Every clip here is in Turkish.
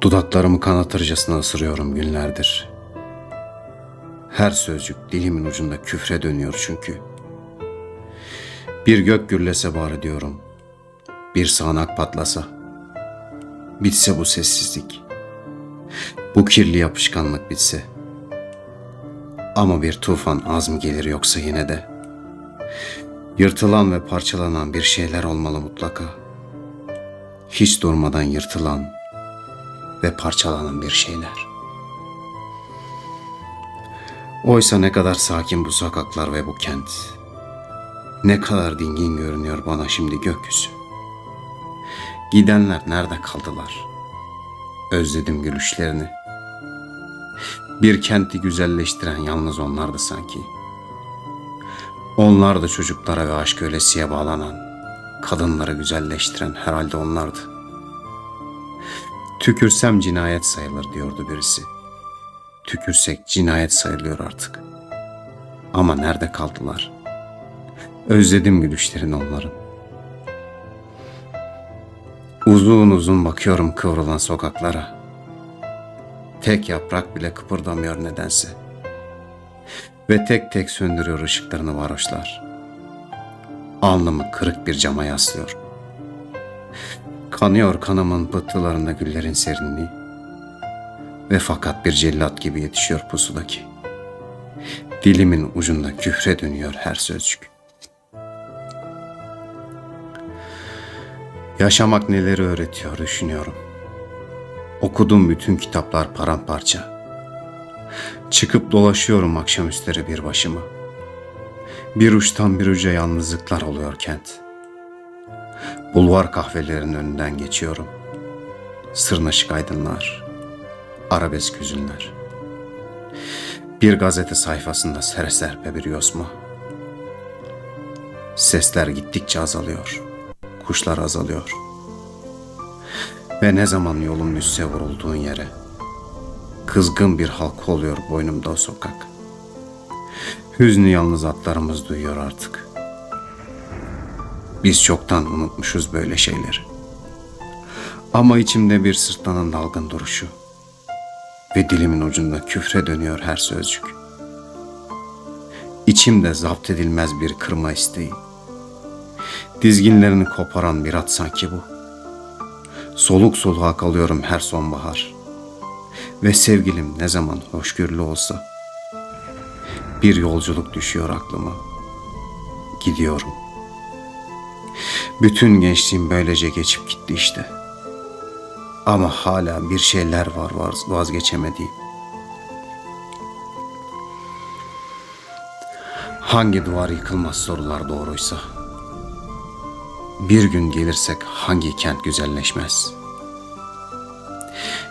Dudaklarımı kanatırcasına ısırıyorum günlerdir. Her sözcük dilimin ucunda küfre dönüyor çünkü. Bir gök gürlese bari diyorum. Bir sağanak patlasa. Bitse bu sessizlik. Bu kirli yapışkanlık bitse. Ama bir tufan az mı gelir yoksa yine de. Yırtılan ve parçalanan bir şeyler olmalı mutlaka. Hiç durmadan yırtılan ve parçalanan bir şeyler. Oysa ne kadar sakin bu sokaklar ve bu kent. Ne kadar dingin görünüyor bana şimdi gökyüzü. Gidenler nerede kaldılar? Özledim gülüşlerini. Bir kenti güzelleştiren yalnız onlardı sanki. Onlar da çocuklara ve aşk ölesiye bağlanan, kadınları güzelleştiren herhalde onlardı. Tükürsem cinayet sayılır diyordu birisi. Tükürsek cinayet sayılıyor artık. Ama nerede kaldılar? Özledim gülüşlerini onların. Uzun uzun bakıyorum kıvrılan sokaklara. Tek yaprak bile kıpırdamıyor nedense. Ve tek tek söndürüyor ışıklarını varoşlar. Alnımı kırık bir cama yaslıyor. Kanıyor kanımın pıhtılarında güllerin serinliği. Ve fakat bir cellat gibi yetişiyor pusudaki. Dilimin ucunda küfre dönüyor her sözcük. Yaşamak neleri öğretiyor düşünüyorum. Okudum bütün kitaplar paramparça. Çıkıp dolaşıyorum akşamüstleri bir başıma. Bir uçtan bir uca yalnızlıklar oluyor kent. Bulvar kahvelerinin önünden geçiyorum. Sırnaşık aydınlar, arabesk hüzünler. Bir gazete sayfasında sere serpe bir yosma. Sesler gittikçe azalıyor, kuşlar azalıyor. Ve ne zaman yolum düşse vurulduğun yere, kızgın bir halka oluyor boynumda o sokak. Hüznü yalnız atlarımız duyuyor artık. Biz çoktan unutmuşuz böyle şeyleri. Ama içimde bir sırtlanan dalgın duruşu ve dilimin ucunda küfre dönüyor her sözcük. İçimde zapt edilmez bir kırma isteği. Dizginlerini koparan bir at sanki bu. Soluk soluğa kalıyorum her sonbahar. Ve sevgilim ne zaman hoşgörülü olsa bir yolculuk düşüyor aklıma. Gidiyorum. Bütün gençliğim böylece geçip gitti işte. Ama hala bir şeyler var vaz- vazgeçemediğim. Hangi duvar yıkılmaz sorular doğruysa. Bir gün gelirsek hangi kent güzelleşmez?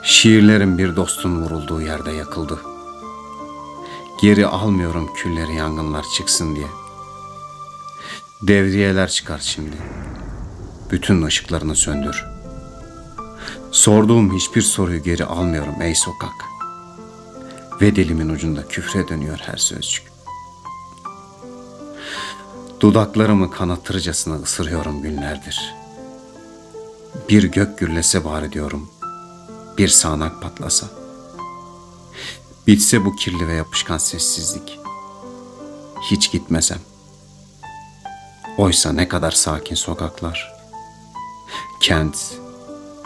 Şiirlerim bir dostun vurulduğu yerde yakıldı. Geri almıyorum külleri yangınlar çıksın diye. Devriyeler çıkar şimdi. Bütün ışıklarını söndür. Sorduğum hiçbir soruyu geri almıyorum ey sokak. Ve dilimin ucunda küfre dönüyor her sözcük. Dudaklarımı kanatırcasına ısırıyorum günlerdir. Bir gök gürlese bari diyorum. Bir sağanak patlasa. Bitse bu kirli ve yapışkan sessizlik. Hiç gitmesem. Oysa ne kadar sakin sokaklar. Kent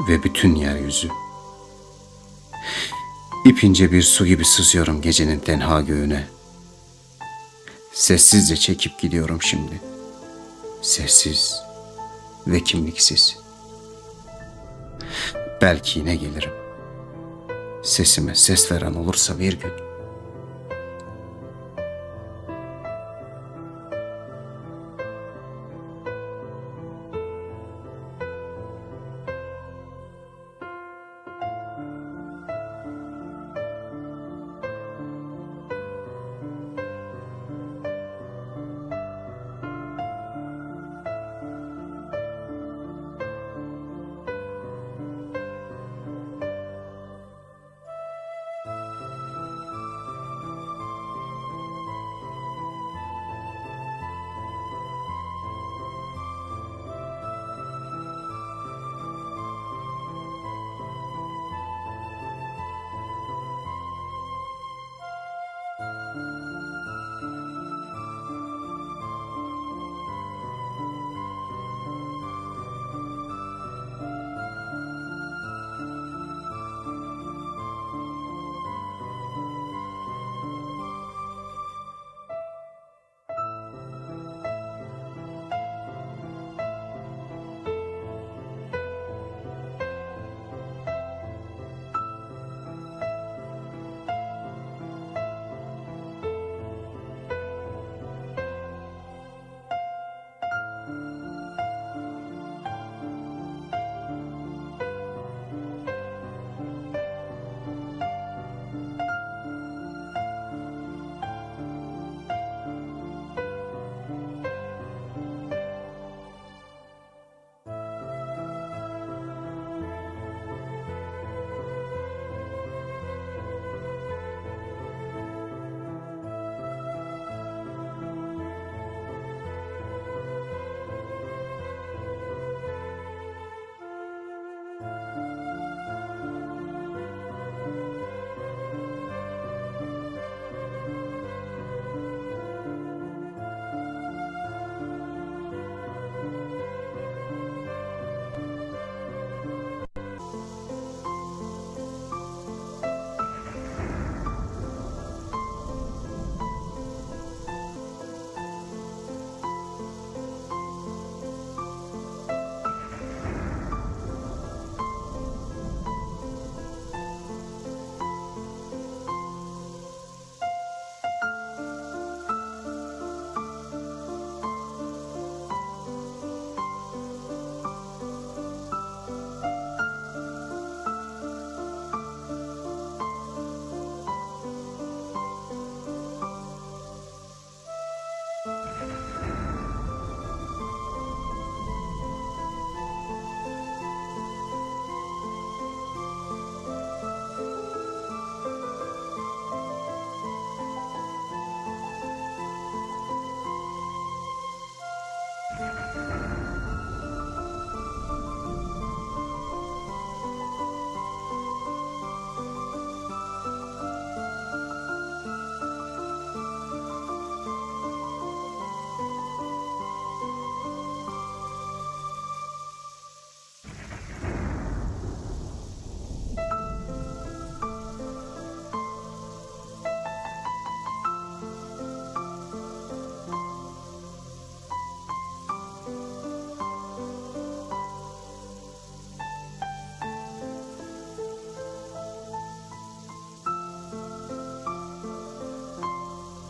ve bütün yeryüzü. İpince bir su gibi sızıyorum gecenin tenha göğüne. Sessizce çekip gidiyorum şimdi. Sessiz ve kimliksiz. Belki yine gelirim. Sesime ses veren olursa bir gün.